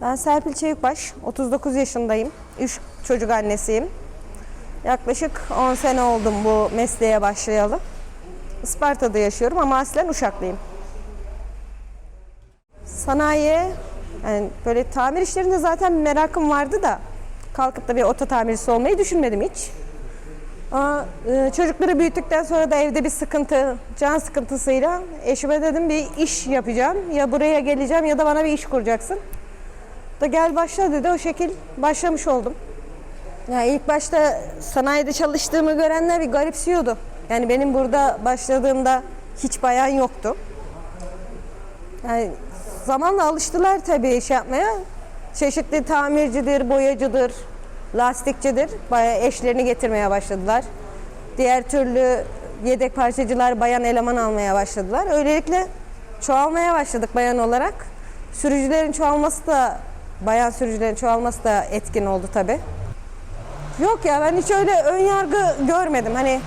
Ben Serpil Çevikbaş, 39 yaşındayım. 3 çocuk annesiyim. Yaklaşık 10 sene oldum bu mesleğe başlayalı. Isparta'da yaşıyorum ama aslen Uşaklıyım. Sanayiye, yani böyle tamir işlerinde zaten merakım vardı da kalkıp da bir oto tamircisi olmayı düşünmedim hiç. Ama e, çocukları büyüttükten sonra da evde bir sıkıntı, can sıkıntısıyla eşime dedim bir iş yapacağım. Ya buraya geleceğim ya da bana bir iş kuracaksın. Da gel başla dedi. O şekil başlamış oldum. Ya ilk başta sanayide çalıştığımı görenler bir garipsiyordu. Yani benim burada başladığımda hiç bayan yoktu. Yani zamanla alıştılar tabii iş yapmaya. Çeşitli tamircidir, boyacıdır, lastikçidir. Bayağı eşlerini getirmeye başladılar. Diğer türlü yedek parçacılar bayan eleman almaya başladılar. Öylelikle çoğalmaya başladık bayan olarak. Sürücülerin çoğalması da, bayan sürücülerin çoğalması da etkin oldu tabii. Yok ya ben hiç öyle ön yargı görmedim. Hani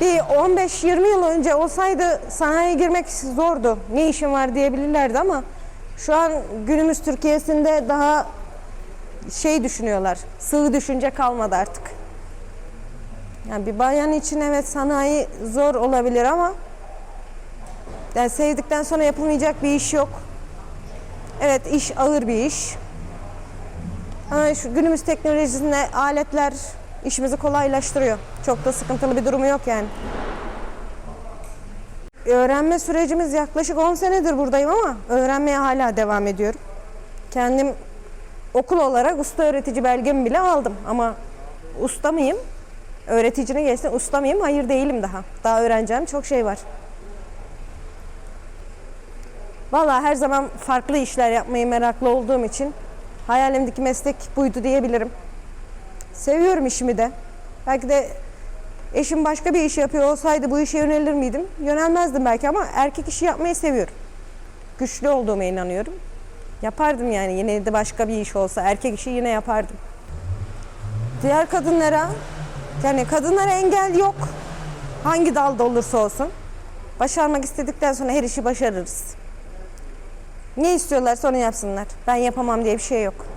bir 15-20 yıl önce olsaydı sanayiye girmek zordu. Ne işin var diyebilirlerdi ama şu an günümüz Türkiye'sinde daha şey düşünüyorlar. Sığ düşünce kalmadı artık. Yani bir bayan için evet sanayi zor olabilir ama yani sevdikten sonra yapılmayacak bir iş yok. Evet iş ağır bir iş. Şu günümüz teknolojisinde aletler işimizi kolaylaştırıyor. Çok da sıkıntılı bir durumu yok yani. Öğrenme sürecimiz yaklaşık 10 senedir buradayım ama öğrenmeye hala devam ediyorum. Kendim okul olarak usta öğretici belgemi bile aldım ama usta mıyım? Öğreticine geçsin usta mıyım? Hayır değilim daha. Daha öğreneceğim çok şey var. Vallahi her zaman farklı işler yapmayı meraklı olduğum için hayalimdeki meslek buydu diyebilirim. Seviyorum işimi de. Belki de eşim başka bir iş yapıyor olsaydı bu işe yönelir miydim? Yönelmezdim belki ama erkek işi yapmayı seviyorum. Güçlü olduğuma inanıyorum. Yapardım yani yine de başka bir iş olsa erkek işi yine yapardım. Diğer kadınlara yani kadınlara engel yok. Hangi dalda olursa olsun. Başarmak istedikten sonra her işi başarırız. Ne istiyorlarsa onu yapsınlar. Ben yapamam diye bir şey yok.